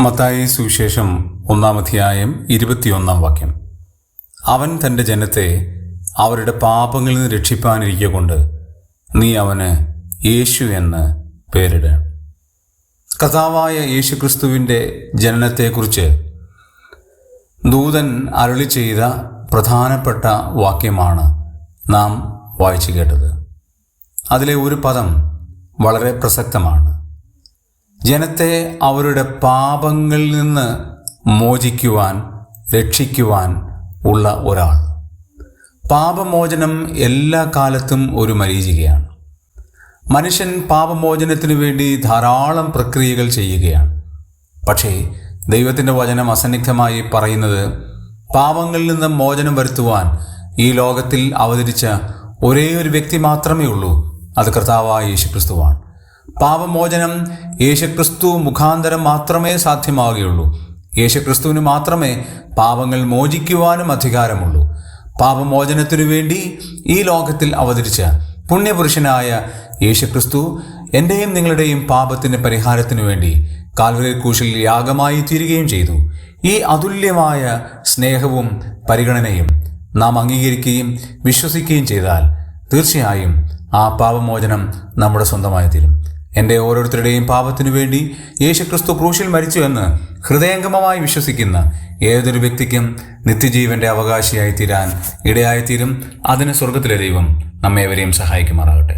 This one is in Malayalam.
മത്തായി സുവിശേഷം ഒന്നാമധ്യായം ഇരുപത്തിയൊന്നാം വാക്യം. അവൻ തന്റെ ജനത്തെ അവരുടെ പാപങ്ങളിൽ നിന്ന് രക്ഷിപ്പാനിരിക്കെ കൊണ്ട് നീ അവന് യേശു എന്ന് പേരിട. കഥാവായ യേശുക്രിസ്തുവിന്റെ ജനനത്തെക്കുറിച്ച് ദൂതൻ അരുളി ചെയ്ത പ്രധാനപ്പെട്ട വാക്യമാണ് നാം വായിച്ചു കേട്ടത്. അതിലെ ഒരു പദം വളരെ പ്രസക്തമാണ്. ജനത്തെ അവരുടെ പാപങ്ങളിൽ നിന്ന് മോചിക്കുവാൻ രക്ഷിക്കുവാൻ ഉള്ള ഒരാൾ. പാപമോചനം എല്ലാ കാലത്തും ഒരു മരീചികയാണ്. മനുഷ്യൻ പാപമോചനത്തിനു വേണ്ടി ധാരാളം പ്രക്രിയകൾ ചെയ്യുകയാണ്. പക്ഷേ ദൈവത്തിന്റെ വചനം അസന്നിഗ്ധമായി പറയുന്നത് പാപങ്ങളിൽ നിന്ന് മോചനം വരുത്തുവാൻ ഈ ലോകത്തിൽ അവതരിച്ച ഒരേ ഒരു വ്യക്തി മാത്രമേ ഉള്ളൂ അത് കർത്താവായ യേശുക്രിസ്തുവാണ്. പാപമോചനം യേശുക്രിസ്തു മുഖാന്തരം മാത്രമേ സാധ്യമാവുകയുള്ളൂ. യേശുക്രിസ്തുവിന് മാത്രമേ പാപങ്ങൾ മോചിക്കുവാനും അധികാരമുള്ളൂ. പാപമോചനത്തിനു വേണ്ടി ഈ ലോകത്തിൽ അവതരിച്ച പുണ്യപുരുഷനായ യേശുക്രിസ്തു എന്റെയും നിങ്ങളുടെയും പാപത്തിന്റെ പരിഹാരത്തിനു വേണ്ടി കാൽവരി കൂശിൽ യാഗമായി തീരുകയും ചെയ്തു. ഈ അതുല്യമായ സ്നേഹവും പരിഗണനയും നാം അംഗീകരിക്കുകയും വിശ്വസിക്കുകയും ചെയ്താൽ തീർച്ചയായും ആ പാപമോചനം നമ്മുടെ സ്വന്തമായി തീരും. എന്റെ ഓരോരുത്തരുടെയും പാപത്തിനു വേണ്ടി യേശുക്രിസ്തു ക്രൂശിൽ മരിച്ചു എന്ന് ഹൃദയംഗമമായി വിശ്വസിക്കുന്ന ഏതൊരു വ്യക്തിക്കും നിത്യജീവന്റെ അവകാശിയായി തീരാൻ ഇടയായിത്തീരും. അതിന് സ്വർഗത്തിലെ ദൈവം നമ്മേവരെയും സഹായിക്കുമാറാകട്ടെ.